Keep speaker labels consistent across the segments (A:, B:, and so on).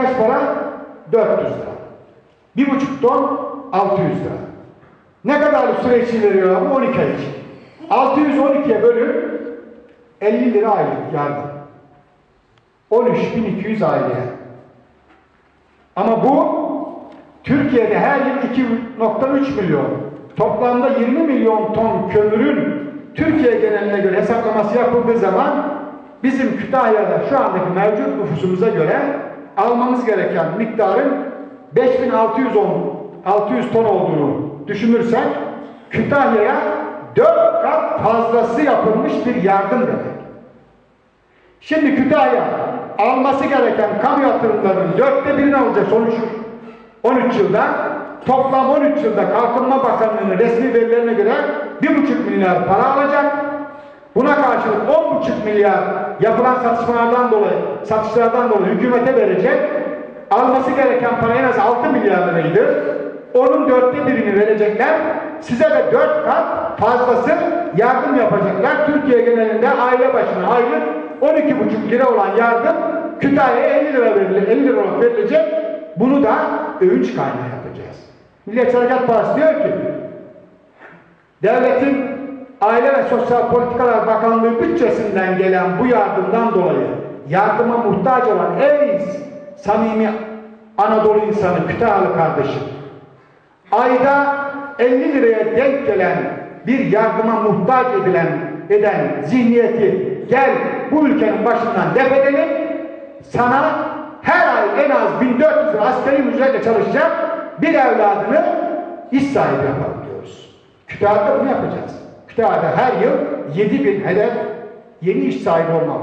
A: kaç para? 400 lira. Bir buçuk ton 600 lira. Ne kadar süre için veriyor bu? 12 ay için. 612'ye bölün 50 lira aylık yardım. 13.200 aileye. Ama bu Türkiye'de her yıl 2.3 milyon, toplamda 20 milyon ton kömürün Türkiye geneline göre hesaplaması yapıldığı zaman bizim Kütahya'da şu andaki mevcut nüfusumuza göre almamız gereken miktarın 5610 600 ton olduğunu düşünürsek Kütahya'ya 4 kat fazlası yapılmış bir yardım demek. Şimdi Kütahya alması gereken kamu yatırımlarının dörtte birini alacak sonuç 13 yılda. Toplam 13 yılda Kalkınma Bakanlığı'nın resmi verilerine göre 1,5 milyar para alacak. Buna karşılık 10,5 milyar yapılan satışmalardan dolayı, satışlardan dolayı hükümete verecek. Alması gereken para en az 6 milyar liraydı. Onun dörtte birini verecekler. Size de dört kat fazlası yardım yapacaklar. Türkiye genelinde aile başına aylık 12,5 lira olan yardım Kütahya'ya 50 lira verilecek, 50 lira verilecek. Bunu da övünç kaynağı yapacağız. Milliyetçi Hareket Partisi diyor ki devletin Aile ve Sosyal Politikalar Bakanlığı bütçesinden gelen bu yardımdan dolayı yardıma muhtaç olan ey samimi Anadolu insanı Kütahyalı kardeşim ayda 50 liraya denk gelen bir yardıma muhtaç edilen eden zihniyeti gel bu ülkenin başından def edelim sana her ay en az 1400 lira asgari ücretle çalışacak bir evladını iş sahibi yapalım diyoruz. Kütahya'da bunu yapacağız. Kütahya'da her yıl 7000 hedef yeni iş sahibi olma.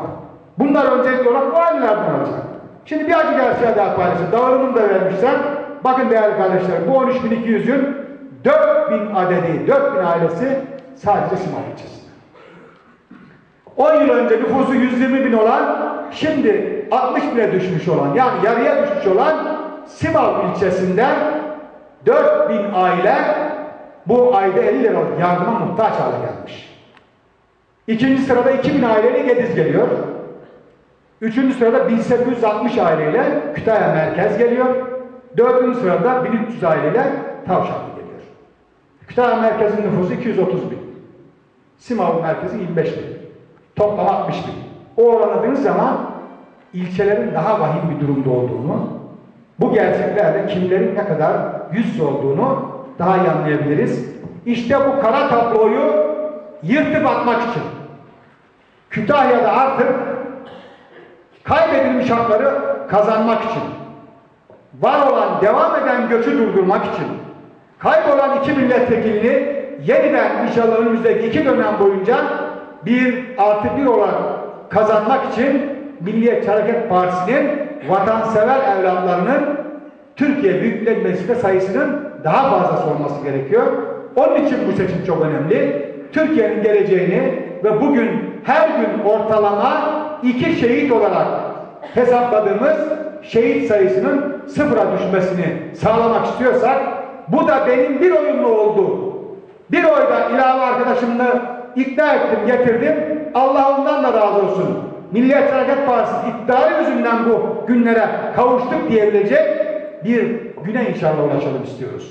A: Bunlar öncelikli olarak bu ailelerden olacak. Şimdi bir acı gerçeği daha paylaşayım. Dağılımını da vermişler. Bakın değerli kardeşler bu 13.200'ün 4000 adedi, 4000 ailesi sadece Şimal ilçesinde. 10 yıl önce nüfusu 120 bin olan, şimdi 60 bine düşmüş olan, yani yarıya düşmüş olan Simav ilçesinde 4000 aile bu ayda 50 liralık yardıma muhtaç hale gelmiş. İkinci sırada 2000 aileyle Gediz geliyor. Üçüncü sırada 1860 aileyle Kütahya merkez geliyor. Dördüncü sırada 1300 aileyle Tavşanlı geliyor. Kütahya merkezin nüfusu 230 bin. Simav merkezi 25 bin. Toplam 60 bin. O oranladığınız zaman ilçelerin daha vahim bir durumda olduğunu, bu gerçeklerle kimlerin ne kadar yüz yüze olduğunu daha iyi anlayabiliriz. İşte bu kara tabloyu yırtıp atmak için Kütahya'da artık kaybedilmiş hakları kazanmak için var olan, devam eden göçü durdurmak için kaybolan iki milletvekilini yeniden inşallah önümüzdeki iki dönem boyunca bir artı bir olarak kazanmak için Milliyetçi Hareket Partisi'nin vatansever evlatlarının Türkiye Büyük Millet Meclisi'nde sayısının daha fazlası olması gerekiyor. Onun için bu seçim çok önemli. Türkiye'nin geleceğini ve bugün her gün ortalama iki şehit olarak hesapladığımız şehit sayısının sıfıra düşmesini sağlamak istiyorsak bu da benim bir oyumlu oldu. Bir oyda ilave arkadaşımla ikna ettim, getirdim. Allah ondan da razı olsun. Milliyetçi Hareket Partisi iddialı yüzünden bu günlere kavuştuk diyebilecek bir güne inşallah ulaşalım istiyoruz.